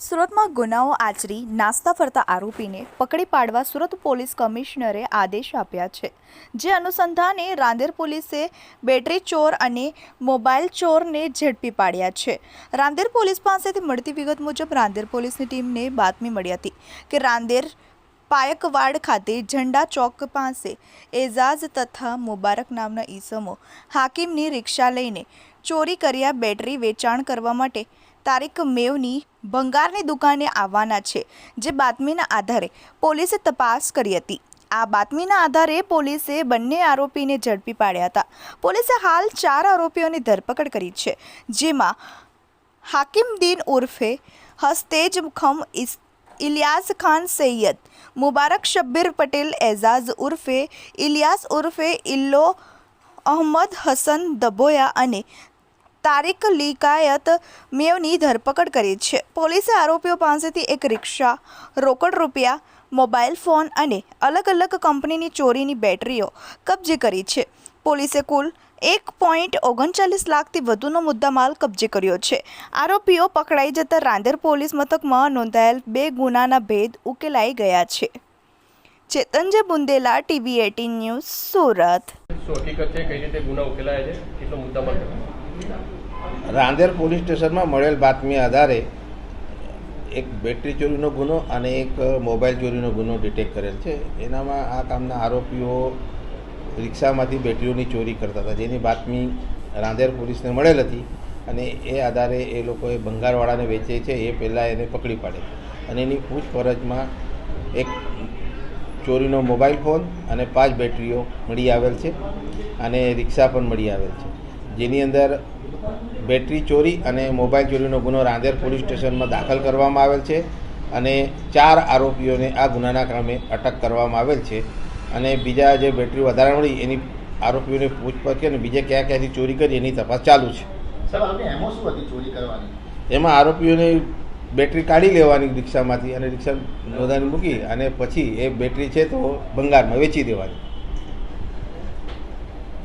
સુરતમાં ગુનાઓ આચરી, નાસ્તા ફરતા આરોપીને પકડી પાડવા સુરત પોલીસ કમિશનરે આદેશ આપ્યા છે. જે અનુસંધાને રાંદેર પોલીસે બેટરી ચોર અને મોબાઈલ ચોરને ઝડપી પાડ્યા છે. રાંદેર પોલીસ પાસેથી મળતી વિગત મુજબ રાંદેર પોલીસની ટીમને બાતમી મળી હતી કે રાંદેર પાયકવાડ ખાતે ઝંડા ચોક પાસે એઝાઝ તથા મુબારક નામના ઈસમો હાકીમની રિક્ષા લઈને ચોરી કર્યા બેટરી વેચાણ કરવા માટે તારીખ મેવની ભંગારની દુકાને આવવાના છે, જે બાતમીના આધારે પોલીસે તપાસ કરી હતી. આ બાતમીના આધારે પોલીસે બંને આરોપીને ઝડપી પાડ્યા હતા. પોલીસે હાલ ચાર આરોપીઓની ધરપકડ કરી છે, જેમાં હાકિમદીન ઉર્ફે હસ્તેજ ખમ ઇસ, ઇલિયાસ ખાન સૈયદ, મુબારક શબ્બીર પટેલ એઝાઝ ઉર્ફે, ઇલિયાસ ઉર્ફે ઇલ્લો અહમદ હસન દબોયા અને તારીક લિકાયત મેવની ધરપકડ કરી છે. પોલીસે આરોપીઓ પાસેથી એક રિક્ષા, રોકડ રૂપિયા, મોબાઈલ ફોન અને અલગ અલગ કંપનીની ચોરીની બેટરીઓ કબજે કરી છે. પોલીસે કુલ એક પોઈન્ટ ઓગણચાલીસ લાખથી વધુનો મુદ્દામાલ કબજે કર્યો છે. આરોપીઓ પકડાઈ જતા રાંદેર પોલીસ મથકમાં નોંધાયેલ બે ગુનાના ભેદ ઉકેલાઈ ગયા છે. ચેતનજે Bundela, TV eighteen news, Surat. શું હકીકત છે? કઈ રીતે ગુના ઉકેલાયા છે? કેટલો મુદ્દામાલ રાંદેર પોલીસ સ્ટેશનમાં મળેલ બાતમી આધારે એક બેટરી ચોરીનો ગુનો અને એક મોબાઈલ ચોરીનો ગુનો ડિટેક્ટ કરેલ છે. એનામાં આ કામના આરોપીઓ રિક્ષામાંથી બેટરીઓની ચોરી કરતા હતા, જેની બાતમી રાંદેર પોલીસને મળેલ હતી અને એ આધારે એ લોકોએ ભંગારવાળાને વેચે છે, એ પહેલાં એને પકડી પાડે અને એની પૂછપરછમાં એક ચોરીનો મોબાઈલ ફોન અને પાંચ બેટરીઓ મળી આવેલ છે અને રિક્ષા પણ મળી આવેલ છે. જેની અંદર બેટરી ચોરી અને મોબાઈલ ચોરીનો ગુનો રાંદેર પોલીસ સ્ટેશનમાં દાખલ કરવામાં આવેલ છે અને ચાર આરોપીઓને આ ગુનાના કામે અટક કરવામાં આવેલ છે. અને બીજા જે બેટરી વધારે મળી એની આરોપીઓને પૂછપરછ કરી અને બીજે ક્યાં ક્યાંથી ચોરી કરી એની તપાસ ચાલુ છે. એમાં ચોરી કરવાની? એમાં આરોપીઓને બેટરી કાઢી લેવાની રિક્ષામાંથી અને રિક્ષા નોંધાની મૂકી અને પછી એ બેટરી છે તો ભંગારમાં વેચી દેવાની.